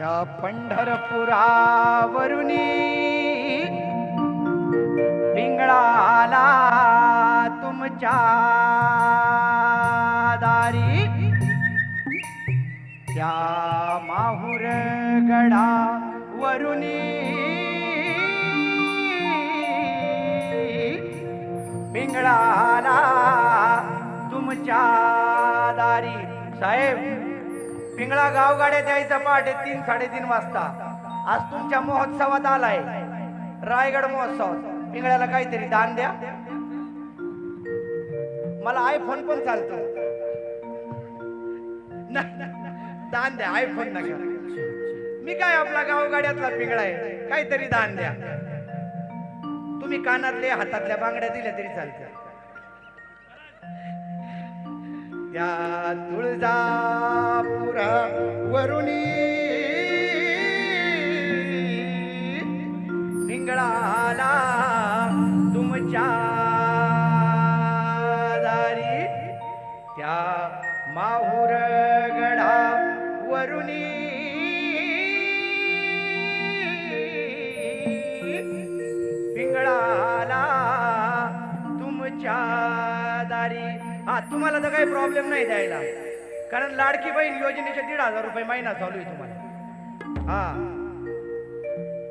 त्या पंढरपुरावरुनी पिंगळाला तुमच्या दारी. त्या माहुर गडा वरुनी पिंगळाला तुमच्या दारी. साहेब पिंगळा गावगाड्या द्यायचा पहाटे तीन साडेतीन वाजता. आज तुमच्या महोत्सवात आलाय. रायगड महोत्सव. पिंगळ्याला काहीतरी दान द्या. मला आयफोन पण चालतो. नाही, दान द्या आयफोन नका. मी काय आपला गावगाड्यातला पिंगळा आहे? काहीतरी दान द्या. तुम्ही कानातले हातातल्या बांगड्या दिल्या तरी चालत्या त्या तुळजापुरा वरुणी पिंगळाला तुमच्या दारी त्या माहुरगडा वरुणी तुम्हाला तर काही प्रॉब्लेम नाही द्यायला. कारण लाडकी बहीण योजनेचे दीड हजार रुपये महिना चालू आहे तुम्हाला. हा.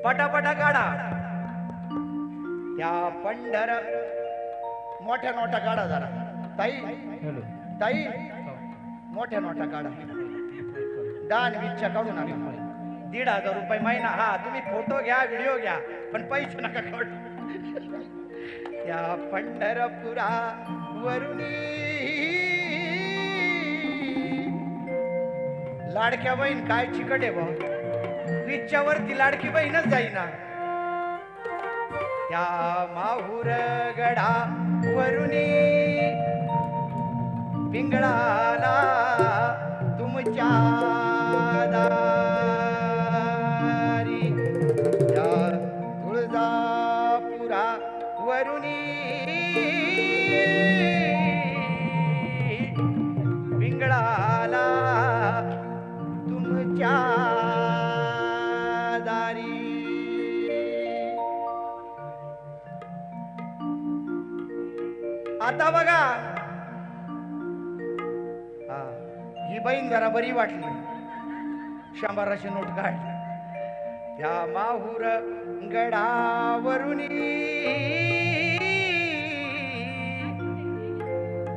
पटापटा काढा. त्या पंढर मोठ्या नोटा काढा जरा. ताई ताई मोठ्या नोटा काढा. दान विच्छा काढू नका दीड हजार रुपये महिना. हा तुम्ही फोटो घ्या व्हिडिओ घ्या पण पैसे नका काढू. त्या पंढरपुरा वरुणी लाडक्या बहीण काय चिकट आहे भाऊ विच्छावरती लाडकी बहीणच जाईना. त्या माहूर गडा वरुणी पिंगळाला तुमच्या आता बघा. हा ही बहीण जरा बरी वाटली. शंभराची नोट काढ त्या माहुर गडावरून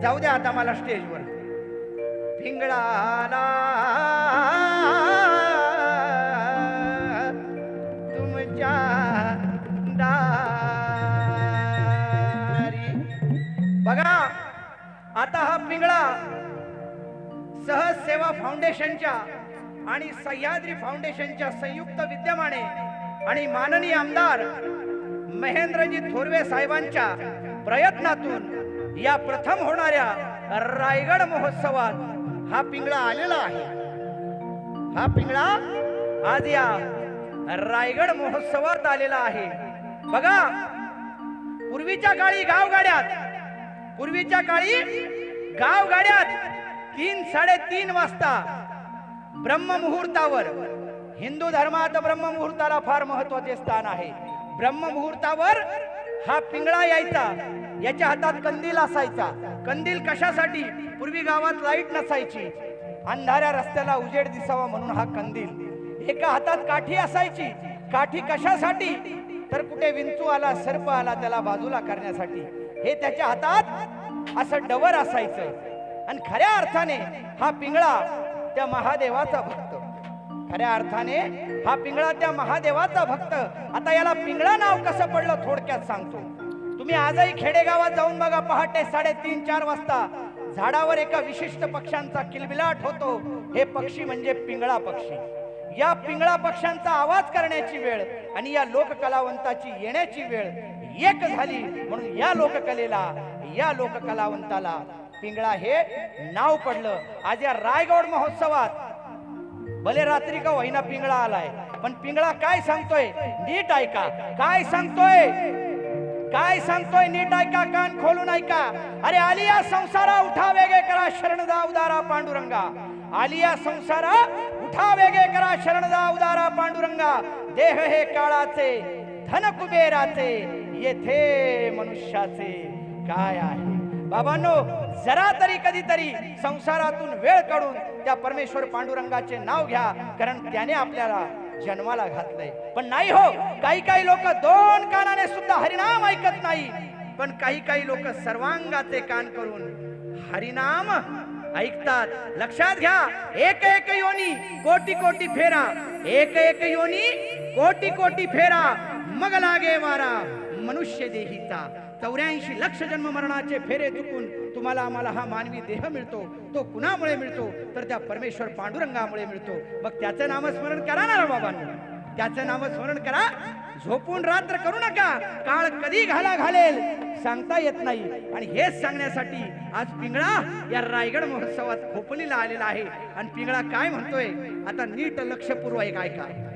जाऊ द्या आता मला स्टेजवर पिंगळाला आता हा पिंगळा सहज सेवा फाउंडेशनच्या आणि सह्याद्री फाउंडेशनच्या संयुक्त विद्यमाने आणि माननीय आमदार महेंद्रजी थोरवे साहेबांच्या प्रयत्नातून या प्रथम होणाऱ्या रायगड महोत्सवात हा पिंगळा आलेला आहे. हा पिंगळा आज या रायगड महोत्सवात आलेला आहे. बघा पूर्वीच्या काळी गावगाड्यात पूर्वीच्या काळी गाव गाड्यात तीन साडेतीन वाजता ब्रह्ममुहूर्तावर हिंदू धर्मात ब्रह्ममुहूर्ताला फार महत्त्वाचे स्थान आहे. ब्रह्ममुहूर्तावर हा पिंगळा यायचा याच्या हातात कंदील असायचा. कंदील कशासाठी? पूर्वी गावात लाइट नसायची. अंधाऱ्या रस्त्याला उजेड दिसावा म्हणून हा कंदील. एका हातात काठी असायची. काठी कशासाठी? तर कुठे विंचू आला सर्प आला त्याला बाजूला करण्यासाठी. हे त्याच्या हातात असं डवर असायचं. आणि खऱ्या अर्थाने हा पिंगळा त्या महादेवाचा भक्त. खऱ्या अर्थाने हा पिंगळा त्या महादेवाचा भक्त. आता याला पिंगळा नाव कसं पडलं थोडक्यात सांगतो. तुम्ही आजही खेडेगावात जाऊन बघा पहाटे साडेतीन चार वाजता झाडावर एका विशिष्ट पक्ष्यांचा किलबिलाट होतो. हे पक्षी म्हणजे पिंगळा पक्षी. या पिंगळा पक्ष्यांचा आवाज करण्याची वेळ आणि या लोककलावंताची येण्याची वेळ एक झाली म्हणून या लोककलेला या लोककलावंताला पिंगळा हे नाव पडलं. आज या रायगड महोत्सवात भले रात्री का होईना पिंगळा आलाय पण पिंगळा काय सांगतोय? नीट ऐका. काय सांगतोय? काय सांगतोय? नीट ऐका कान खोलून ऐका. अरे आलिया संसारा उठा वेगळे करा शरणदा उदारा पांडुरंगा. आलिया संसारा उठा वेगे करा शरणदा उदारा पांडुरंगा. देह हे काळाचे धन कुबेराचे येथे मनुष्याचे काय आहे? बाबांनो जरा तरी कधीतरी संसारातून वेळ काढून त्या परमेश्वर पांडुरंगाचे नाव घ्या कारण त्याने आपल्याला जन्माला घातलंय. पण नाही हो काही काही लोक दोन कानाने सुद्धा हरिनाम ऐकत नाही. पण काही काही लोक सर्वांगाचे कान करून हरिनाम ऐकतात. लक्षात घ्या एक एक योनी कोटी कोटी फेरा. एक एक योनी कोटी कोटी फेरा. मग लागे मारा मनुष्य देहीचा. चौऱ्याऐंशी लक्ष जन्म मरणाचे फेरे चुकून तुम्हाला आम्हाला हा मानवी देह मिळतो. तो कुणामुळे मिळतो? तर त्या परमेश्वर पांडुरंगामुळे मिळतो. मग त्याचं नामस्मरण करा ना रे बाबांनो. त्याचं नामस्मरण करा. झोपून रात्र करू नका. काळ कधी घाला घालेल सांगता येत नाही. आणि हेच सांगण्यासाठी आज पिंगळा या रायगड महोत्सवात खोपलीला आलेला आहे. आणि पिंगळा काय म्हणतोय? आता नीट लक्षपूर्वक ऐका.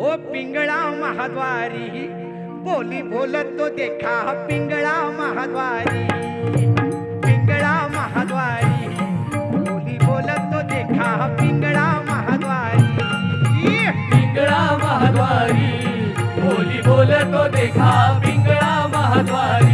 ओ हो पिंगळा महाद्वारी बोली बोलत तो देखा पिंगळा महाद्वारी. पिंगळा महाद्वारी. बोली बोलत तो देखा पिंगळा महाद्वारी. पिंगळा महाद्वारी. बोली तो देखा पिंगळा महाद्वारी.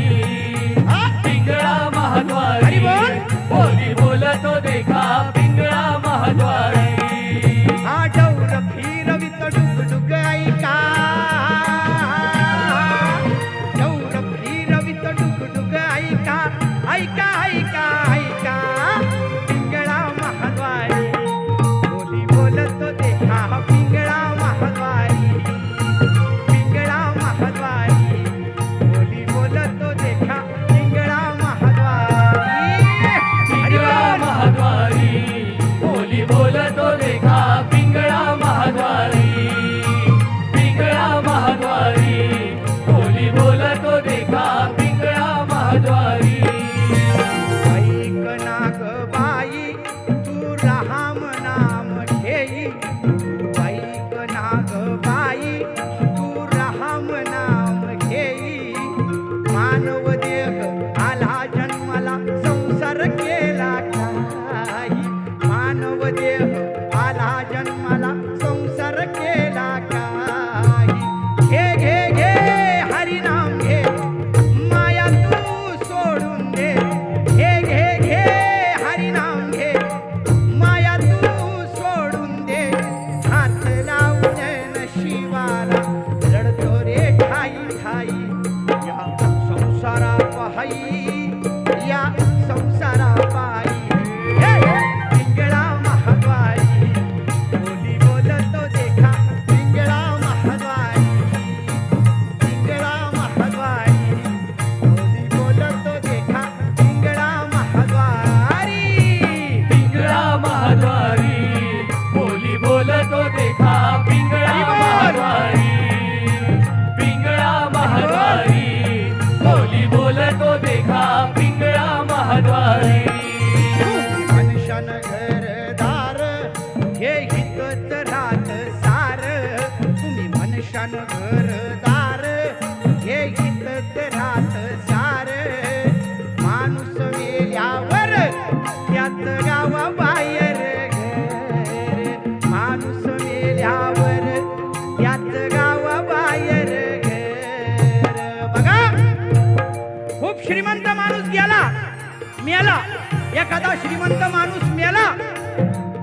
एखादा श्रीमंत माणूस मेला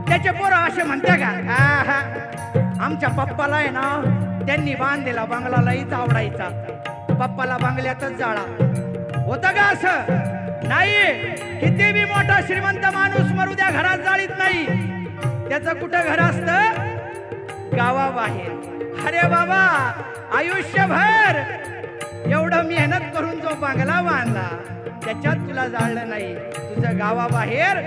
त्याचे पोरं असे म्हणते का आमच्या पप्पाला आहे ना त्यांनी बांधलेला बंगलालाही चावडायचा आवडायचा. पप्पाला बंगल्यातच जाळा. होतं का असं? नाही. किती बी मोठा श्रीमंत माणूस मरू द्या घरात जाळीत नाही. त्याचं कुठं घर असतं? गावाबाहेर. अरे बाबा आयुष्यभर एवढं मेहनत करून जो बंगला बांधला त्याच्यात तुला जाळलं नाही. तुझं गावाबाहेर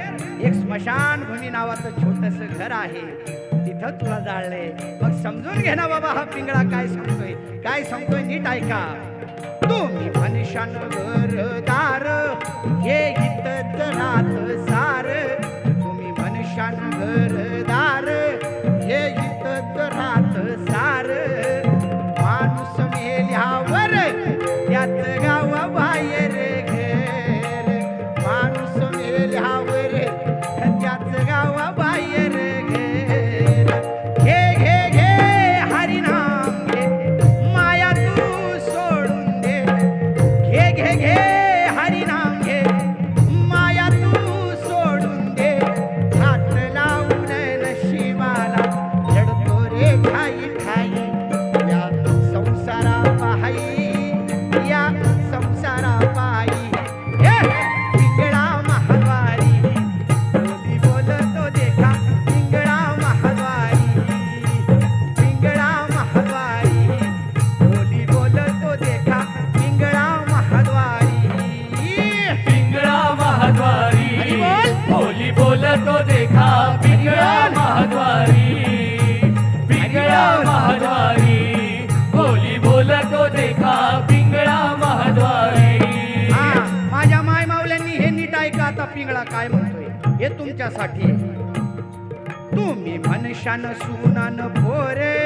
एक स्मशान भूमी नावाचं छोटस घर आहे. तिथं तुला जाळलंय. मग समजून घे ना बाबा हा पिंगळा काय सांगतोय? काय सांगतोय नीट ऐका. तुम्ही मनुष्यान नीट पिंगळा काय म्हणतोय हे तुमच्यासाठी तुम्ही मनशान सुनान भोरे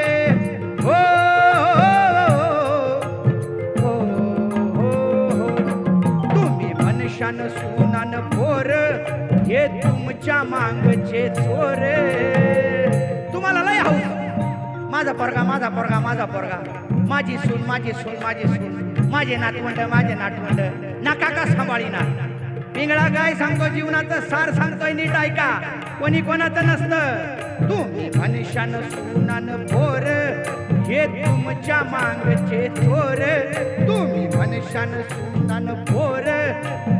हो हो, हो, तुम्ही मनशान सुनान भोर हे तुमच्या मांगचे चोर तुम्हाला लय हवं माझा पोरगा माझा पोरगा माझा पोरगा माझी सून माझी सून माझी सून माझे नातवंड माझे नातवंड नका का सांभाळीना पिंगळा काय सांगतो जीवनाचं सार सांगतोय नीट ऐका. कोणी कोणाचं नसतं. तुम्ही मनुष्यान सुनान भोर हे तुमच्या मांगचे थोर तुम्ही मनुष्यान सुनान भोर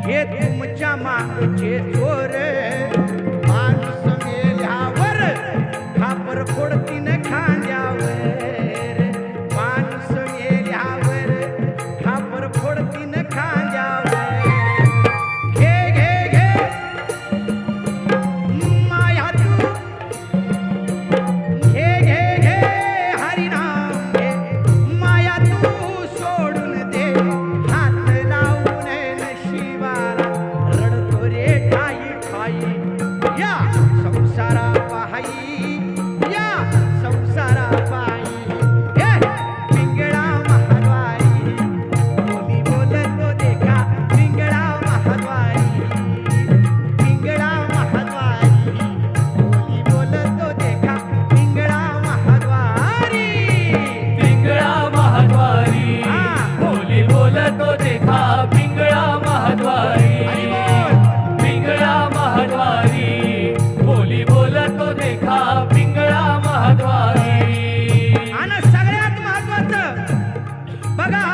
हे तुमच्या मांगचे चोर. ठाई या संसारा पाहाई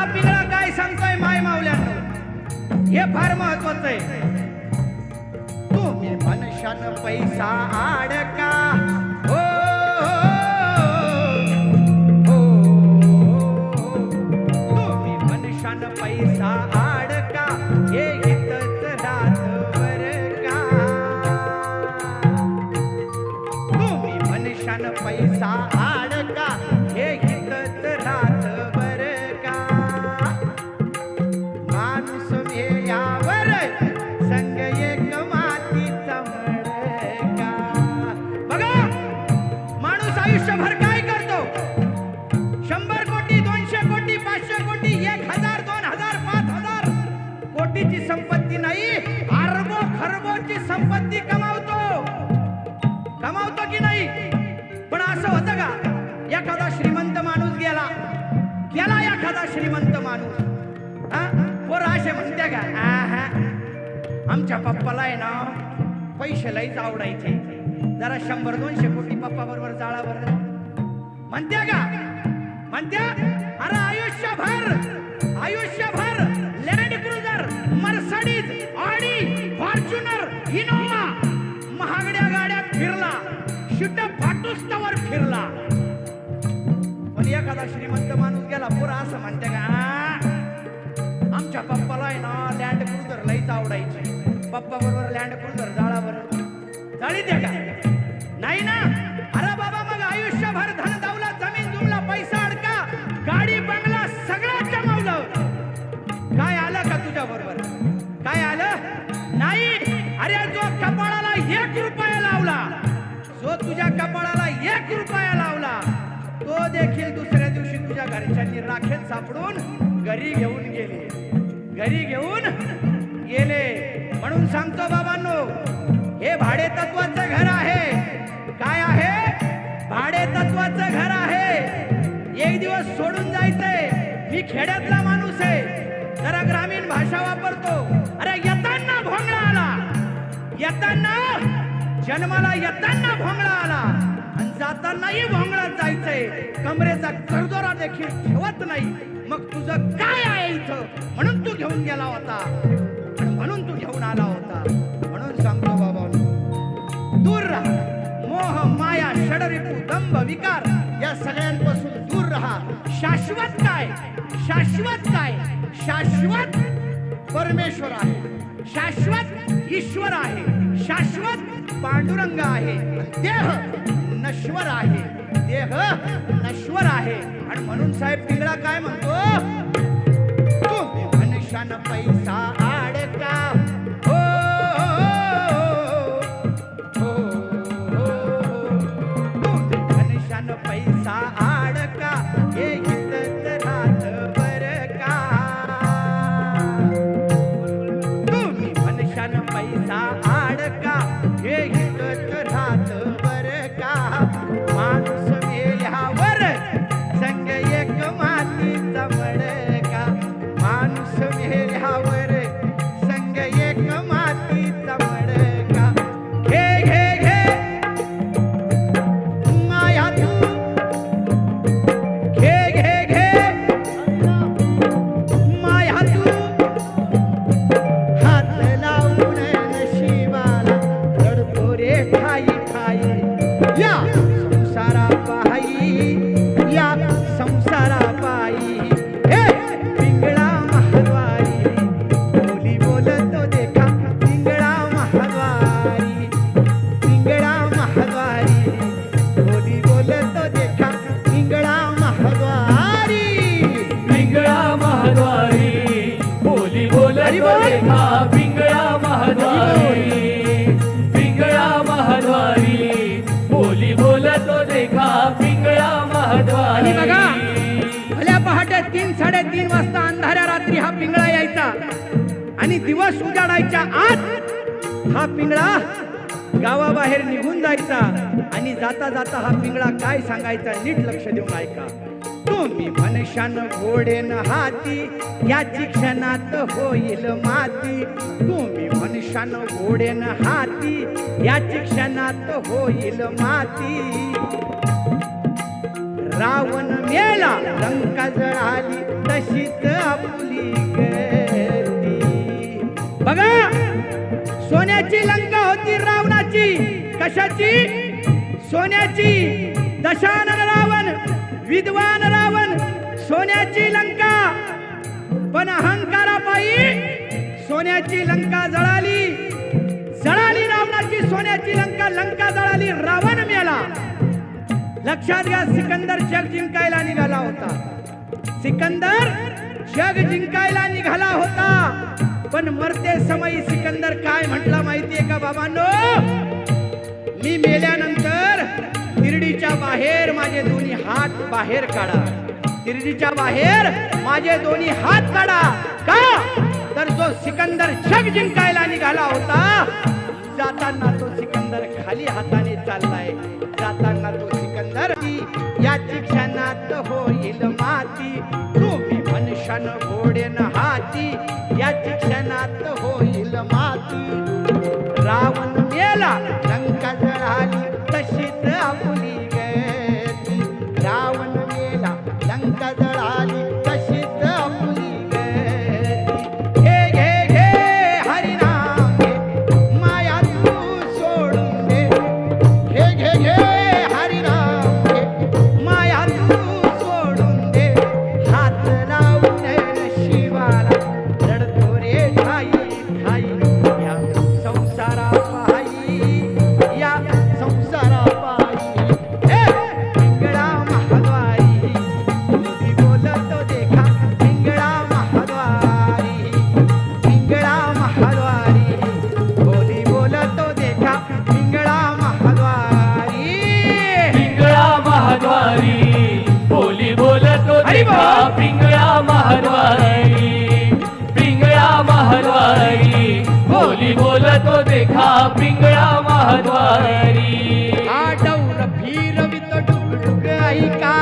हा पिंगळा काय सांगतोय माय मावल्यानं हे फार महत्वाचं आहे. तुम्ही मनुष्यान पैसा आडका एखादा श्रीमंत माणूस गेला. गेला एखादा श्रीमंत माणूस. हा? असे म्हणते का आहा, आमच्या पप्पाला आहे ना पैसे लईच आवडायचे. जरा शंभर दोनशे कोटी पप्पा बरोबर जाळावर. म्हणत्या का? म्हणत्या अरे आयुष्यभर आयुष्यभर land cruiser Mercedes Audi Fortuner Innova एखादा श्रीमंत माणूस गेला? पुरा असं म्हणते का? आमच्या पप्पाला आहे ना लँड क्रुझर लईच आवडायची. पप्पा बरोबर लँड क्रुझर जाळावर. जाळी द्या का? नाही ना? अरे बाबा मग आयुष्यभर धन दावला जमीन जुमला पैसा अडका गाडी बंगला सगळं कमावलं. काय आलं का तुझ्या बरोबर? काय आलं? नाही. अरे जो कपाळाला एक रुपया लावला जो तुझ्या कपाळाला एक रुपया लावला दिवशी राखेत सापडून घरी घेऊन गेले. घरी घेऊन गेले. म्हणून सांगतो बाबांनो हे भाडे तत्वाचं घर आहे. काय आहे? भाडे तत्वाचं घर आहे. एक दिवस सोडून जायचंय. मी खेड्यातला माणूस आहे. जरा ग्रामीण भाषा वापरतो. अरे येताना भोंगळा आला. येताना जन्माला येताना भोंगळा आला. जातानाही भोंगळात जायचंय. कमरेचा करदोरा देखील ठेवत नाही. मग तुझं काय आहे इथं? म्हणून तू घेऊन गेला होता. म्हणून तू घेऊन आला होता. म्हणून सांगतो बाबा दूर राहा. मोह माया षडरिपू दंभ विकार या सगळ्यांपासून दूर राहा. शाश्वत काय? शाश्वत काय? शाश्वत परमेश्वर आहे. शाश्वत ईश्वर आहे. शाश्वत पांडुरंग आहे. देह नश्वर आहे. देह नश्वर आहे. आणि म्हणून साहेब पिंगळा काय म्हणतो? तू मनुष्यानं पैसा higher. साडेतीन अंधाऱ्या रात्री हा पिंगळा यायचा. आणि दिवस उजाडायच्या आत हा पिंगळा गावाबाहेर निघून जायचा. आणि जाता जाता हा पिंगळा काय सांगायचा नीट लक्ष देऊन ऐका. तुम्ही मनशान घोडेन हाती याची क्षणात होईल माती. तुम्ही मनशान घोडेन हाती याची क्षणात होईल माती. रावण मेला लंका जळाली तशीच आपली गती बघा सोन्याची लंका होती रावणाची. कशाची? सोन्याची. दशानन रावण विद्वान रावण सोन्याची लंका. पण अहंकारापायी सोन्याची लंका जळाली. जळाली रावणाची सोन्याची लंका लंका जळाली रावण मेला. लक्षात घ्या सिकंदर जग जिंकायला निघाला होता. सिकंदर जग जिंकायला निघाला होता. पण मरते समयी सिकंदर काय म्हटला माहितीये का बाबांनो? मी मेल्यानंतर तिरडीच्या बाहेर माझे दोन्ही हात बाहेर काढा. तिरडीच्या बाहेर माझे दोन्ही हात काढा. का? तर जो सिकंदर जग जिंकायला निघाला होता. जाताना तो सिकंदर खाली हाताने चाललाय. जाताना तो होईल माती. तुम्ही मनुष्यान घोडेन हाती. याची क्षणात हो तो देखा पिंगळा महाद्वारी आठवण भीर वित डुक डुक ऐका